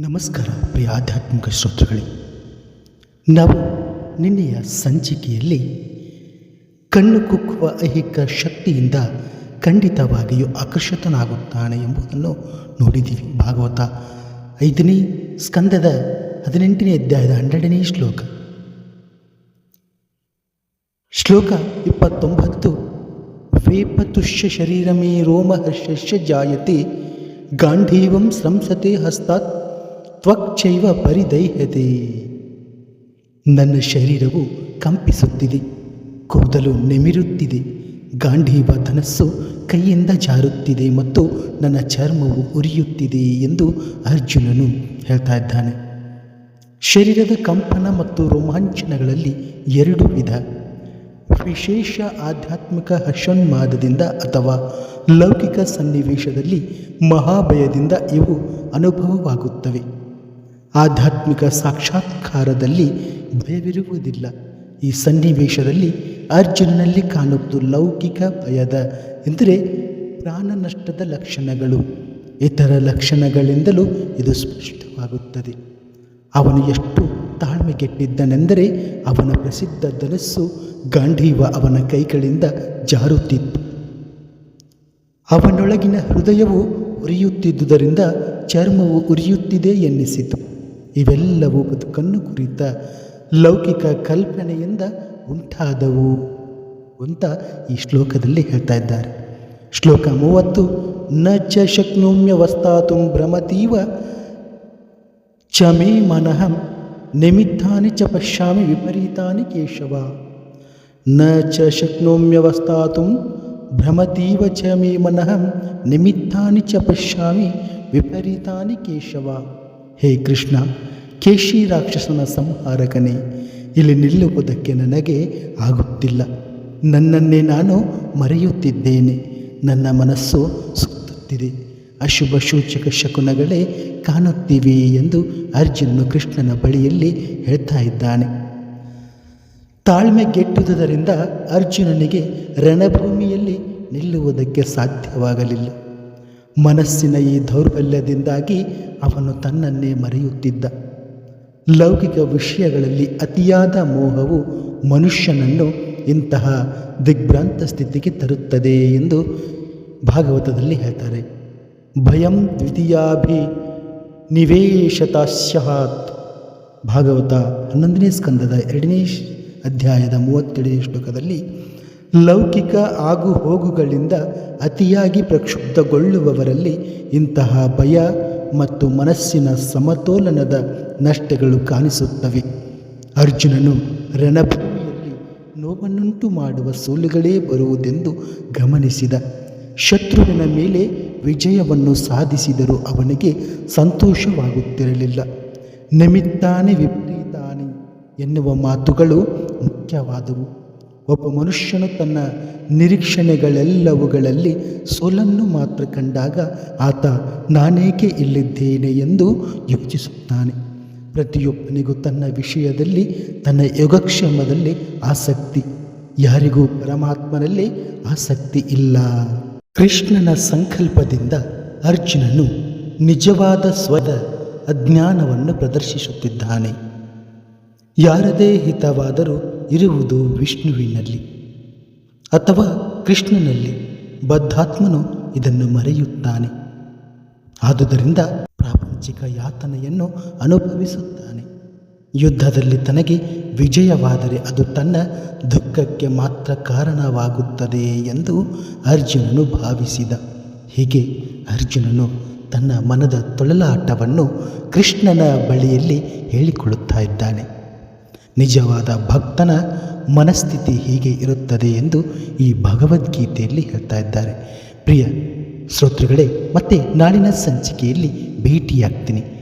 ನಮಸ್ಕಾರ, ಪ್ರಿಯ ಆಧ್ಯಾತ್ಮಿಕ ಶ್ರೋತೃಗಳೇ. ನಾವು ನಿನ್ನೆಯ ಸಂಚಿಕೆಯಲ್ಲಿ ಕಣ್ಣು ಕುಕ್ಕುವ ಐಹಿಕ ಶಕ್ತಿಯಿಂದ ಖಂಡಿತವಾಗಿಯೂ ಆಕರ್ಷಿತನಾಗುತ್ತಾನೆ ಎಂಬುದನ್ನು ನೋಡಿದ್ದೀವಿ. ಭಾಗವತ ಐದನೇ ಸ್ಕಂದದ ಹದಿನೆಂಟನೇ ಅಧ್ಯಾಯದ ಹನ್ನೆರಡನೇ ಶ್ಲೋಕ. ಶ್ಲೋಕ ಇಪ್ಪತ್ತೊಂಬತ್ತು, ವೇಪತುಷ್ಯ ಶರೀರಮೇ ರೋಮಹರ್ಷ ಜಾಯತೆ, ಗಾಂಧೀವಂ ಸ್ರಂಸತೆ ಹಸ್ತಾತ್ ತ್ವಕ್ಚೈವ ಪರಿದೈಹದೆ ನನ್ನ ಶರೀರವು ಕಂಪಿಸುತ್ತಿದೆ, ಕೂದಲು ನೆಮಿರುತ್ತಿದೆ, ಗಾಂಧೀವ ಧನಸ್ಸು ಕೈಯಿಂದ ಜಾರುತ್ತಿದೆ ಮತ್ತು ನನ್ನ ಚರ್ಮವು ಉರಿಯುತ್ತಿದೆ ಎಂದು ಅರ್ಜುನನು ಹೇಳ್ತಾ ಇದ್ದಾನೆ. ಶರೀರದ ಕಂಪನ ಮತ್ತು ರೋಮಾಂಚನಗಳಲ್ಲಿ ಎರಡು ವಿಧ, ವಿಶೇಷ ಆಧ್ಯಾತ್ಮಿಕ ಹರ್ಷೋನ್ಮಾದದಿಂದ ಅಥವಾ ಲೌಕಿಕ ಸನ್ನಿವೇಶದಲ್ಲಿ ಮಹಾಭಯದಿಂದ ಇವು ಅನುಭವವಾಗುತ್ತವೆ. ಆಧ್ಯಾತ್ಮಿಕ ಸಾಕ್ಷಾತ್ಕಾರದಲ್ಲಿ ಭಯವಿರುವುದಿಲ್ಲ. ಈ ಸನ್ನಿವೇಶದಲ್ಲಿ ಅರ್ಜುನನಲ್ಲಿ ಕಾಣುವುದು ಲೌಕಿಕ ಭಯದ, ಎಂದರೆ ಪ್ರಾಣ ನಷ್ಟದ ಲಕ್ಷಣಗಳು. ಇತರ ಲಕ್ಷಣಗಳಿಂದಲೂ ಇದು ಸ್ಪಷ್ಟವಾಗುತ್ತದೆ. ಅವನು ಎಷ್ಟು ತಾಳ್ಮೆಗೆಟ್ಟಿದ್ದನೆಂದರೆ ಅವನ ಪ್ರಸಿದ್ಧ ಧನಸ್ಸು ಗಾಂಧೀವ ಅವನ ಕೈಗಳಿಂದ ಜಾರುತ್ತಿತ್ತು. ಅವನೊಳಗಿನ ಹೃದಯವು ಉರಿಯುತ್ತಿದ್ದುದರಿಂದ ಚರ್ಮವು ಉರಿಯುತ್ತಿದೆ ಎನ್ನಿಸಿತು. ಇವೆಲ್ಲವೂ ಬದುಕನ್ನು ಕುರಿತ ಲೌಕಿಕ ಕಲ್ಪನೆಯಿಂದ ಉಂಟಾದವು ಅಂತ ಈ ಶ್ಲೋಕದಲ್ಲಿ ಹೇಳ್ತಾ ಇದ್ದಾರೆ. ಶ್ಲೋಕ ಮೂವತ್ತು ನ ಚ ಶಕ್ನೋಮ್ಯ ವಸ್ತಾತು ಭ್ರಮತೀವ ಚ ಮೇ ಮನಃ ನಿಮಿತ್ತಾನಿ ಚ ಪಶ್ಯಾಮಿ ವಿಪರೀತಾನಿ ಕೇಶವ. ನ ಚ ಶಕ್ನೋಮ್ಯ ವಸ್ತಾತು ಭ್ರಮತೀವ ಚ ಮೇ ಮನಃ ನಿಮಿತ್ತಾನಿ ಚ ಪಶ್ಯಾಮಿ ವಿಪರೀತಾನಿ ಕೇಶವ. ಹೇ ಕೃಷ್ಣ ಕೇಶಿ ರಾಕ್ಷಸನ ಸಂಹಾರಕನೇ, ಇಲ್ಲಿ ನಿಲ್ಲುವುದಕ್ಕೆ ನನಗೆ ಆಗುತ್ತಿಲ್ಲ. ನನ್ನನ್ನೇ ನಾನು ಮರೆಯುತ್ತಿದ್ದೇನೆ. ನನ್ನ ಮನಸ್ಸು ಸುತ್ತುತ್ತಿದೆ. ಅಶುಭ ಸೂಚಕ ಶಕುನಗಳೇ ಕಾಣುತ್ತಿವೆ ಎಂದು ಅರ್ಜುನನು ಕೃಷ್ಣನ ಬಳಿಯಲ್ಲಿ ಹೇಳ್ತಾ ಇದ್ದಾನೆ. ತಾಳ್ಮೆ ಗೆಟ್ಟುದರಿಂದ ಅರ್ಜುನನಿಗೆ ರಣಭೂಮಿಯಲ್ಲಿ ನಿಲ್ಲುವುದಕ್ಕೆ ಸಾಧ್ಯವಾಗಲಿಲ್ಲ. ಮನಸ್ಸಿನ ಈ ದೌರ್ಬಲ್ಯದಿಂದಾಗಿ ಅವನು ತನ್ನನ್ನೇ ಮರೆಯುತ್ತಿದ್ದ. ಲೌಕಿಕ ವಿಷಯಗಳಲ್ಲಿ ಅತಿಯಾದ ಮೋಹವು ಮನುಷ್ಯನನ್ನು ಇಂತಹ ದಿಗ್ಭ್ರಾಂತ ಸ್ಥಿತಿಗೆ ತರುತ್ತದೆ ಎಂದು ಭಾಗವತದಲ್ಲಿ ಹೇಳ್ತಾರೆ. ಭಯಂ ದ್ವಿತೀಯಾಭಿ ನಿವೇಶತಾಸ್ಯಹಾತ್ ಭಾಗವತ ಹನ್ನೊಂದನೇ ಸ್ಕಂದದ ಎರಡನೇ ಅಧ್ಯಾಯದ ಮೂವತ್ತೇಳನೇ ಶ್ಲೋಕದಲ್ಲಿ ಲೌಕಿಕ ಆಗು ಹೋಗುಗಳಿಂದ ಅತಿಯಾಗಿ ಪ್ರಕ್ಷುಬ್ಧಗೊಳ್ಳುವವರಲ್ಲಿ ಇಂತಹ ಭಯ ಮತ್ತು ಮನಸ್ಸಿನ ಸಮತೋಲನದ ನಷ್ಟಗಳು ಕಾಣಿಸುತ್ತವೆ. ಅರ್ಜುನನು ರಣಭೂಮಿಯಲ್ಲಿ ನೋವನ್ನುಂಟು ಮಾಡುವ ಸೋಲುಗಳೇ ಬರುವುದೆಂದು ಗಮನಿಸಿದ. ಶತ್ರುವಿನ ಮೇಲೆ ವಿಜಯವನ್ನು ಸಾಧಿಸಿದರೂ ಅವನಿಗೆ ಸಂತೋಷವಾಗುತ್ತಿರಲಿಲ್ಲ. ನಿಮಿತ್ತಾನೆ ವಿಪರೀತಾನೆ ಎನ್ನುವ ಮಾತುಗಳು ಮುಖ್ಯವಾದವು. ಒಬ್ಬ ಮನುಷ್ಯನು ತನ್ನ ನಿರೀಕ್ಷಣೆಗಳೆಲ್ಲವುಗಳಲ್ಲಿ ಸೋಲನ್ನು ಮಾತ್ರ ಕಂಡಾಗ ಆತ, ನಾನೇಕೆ ಇಲ್ಲಿದ್ದೇನೆ ಎಂದು ಯೋಚಿಸುತ್ತಾನೆ. ಪ್ರತಿಯೊಬ್ಬನಿಗೂ ತನ್ನ ವಿಷಯದಲ್ಲಿ, ತನ್ನ ಯೋಗಕ್ಷೇಮದಲ್ಲಿ ಆಸಕ್ತಿ. ಯಾರಿಗೂ ಪರಮಾತ್ಮನಲ್ಲಿ ಆಸಕ್ತಿ ಇಲ್ಲ. ಕೃಷ್ಣನ ಸಂಕಲ್ಪದಿಂದ ಅರ್ಜುನನು ನಿಜವಾದ ಸ್ವದ ಅಜ್ಞಾನವನ್ನು ಪ್ರದರ್ಶಿಸುತ್ತಿದ್ದಾನೆ. ಯಾರದೇ ಹಿತವಾದರೂ ಇರುವುದು ವಿಷ್ಣುವಿನಲ್ಲಿ ಅಥವಾ ಕೃಷ್ಣನಲ್ಲಿ. ಬದ್ಧಾತ್ಮನು ಇದನ್ನು ಮರೆಯುತ್ತಾನೆ. ಆದುದರಿಂದ ಪ್ರಾಪಂಚಿಕ ಯಾತನೆಯನ್ನು ಅನುಭವಿಸುತ್ತಾನೆ. ಯುದ್ಧದಲ್ಲಿ ತನಗೆ ವಿಜಯವಾದರೆ ಅದು ತನ್ನ ದುಃಖಕ್ಕೆ ಮಾತ್ರ ಕಾರಣವಾಗುತ್ತದೆ ಎಂದು ಅರ್ಜುನನು ಭಾವಿಸಿದ. ಹೀಗೆ ಅರ್ಜುನನು ತನ್ನ ಮನದ ತೊಳಲಾಟವನ್ನು ಕೃಷ್ಣನ ಬಳಿಯಲ್ಲಿ ಹೇಳಿಕೊಳ್ಳುತ್ತಾ ಇದ್ದಾನೆ. ನಿಜವಾದ ಭಕ್ತನ ಮನಸ್ಥಿತಿ ಹೀಗೆ ಇರುತ್ತದೆ ಎಂದು ಈ ಭಗವದ್ಗೀತೆಯಲ್ಲಿ ಹೇಳ್ತಾ ಇದ್ದಾರೆ. ಪ್ರಿಯ ಶ್ರೋತೃಗಳೇ, ಮತ್ತೆ ನಾಳಿನ ಸಂಚಿಕೆಯಲ್ಲಿ ಭೇಟಿಯಾಗ್ತೀನಿ.